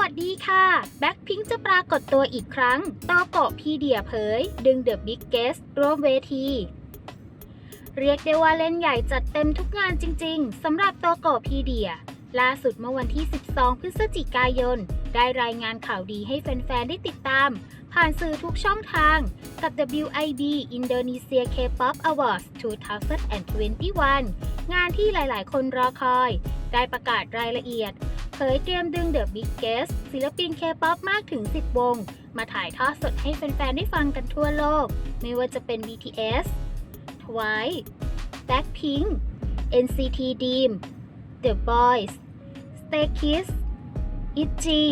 วัสดีค่ะ แบ็คพิงจะปรากฏตัวอีกครั้งโตโกะพีเดียเผย ดึงเดอะบิ๊กเกสร่วมเวที เรียกได้ว่าเล่นใหญ่จัดเต็มทุกงานจริง ๆสำหรับโตโกะพีเดียล่าสุดเมื่อวันที่ 12 พฤศจิกายน ได้รายงานข่าวดีให้แฟน ๆ ได้ติดตาม ผ่านสื่อทุกช่องทาง กับ WIB Indonesia K-pop Awards 2021 งานที่หลาย ๆ คนรอคอย ได้ประกาศรายละเอียด เผยเตรียมดึง The Big Guest ศิลปิน K-pop มากถึง 10 วง มาถ่ายทอดสดให้แฟนๆ ได้ฟังกันทั่วโลก ไม่ว่าจะเป็น BTS Twice Blackpink NCT Dream The Boys Stray Kids ITZY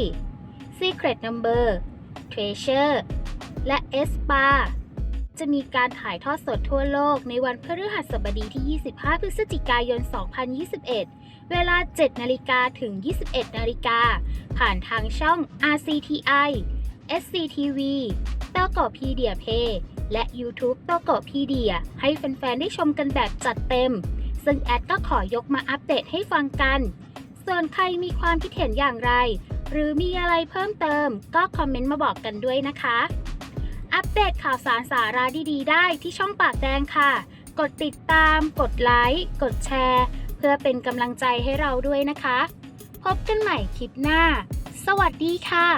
Secret Number Treasure และ s p a จะมีการถ่ายทอดสดทั่วโลกในวันพฤหัสบดีที่ 25 พฤศจิกายน 2021 เวลา 7 นาฬิกาถึง 21 นาฬิกา ผ่านทางช่อง RCTI SCTV โตโกพีเดียเพและ YouTube โตโกพีเดียให้แฟนๆ ได้ชมกันแบบจัดเต็ม ซึ่งแอดก็ขอยกมาอัปเดตให้ฟังกัน ส่วนใครมีความคิดเห็นอย่างไร หรือมีอะไรเพิ่มเติม ก็คอมเมนต์มาบอกกันด้วยนะคะ อัปเดตข่าวสารสาระดีๆ ได้ที่ช่องปากแดงค่ะ กดติดตาม กดไลค์ กดแชร์ เพื่อเป็นกำลังใจให้เราด้วยนะคะ พบกันใหม่คลิปหน้า สวัสดีค่ะ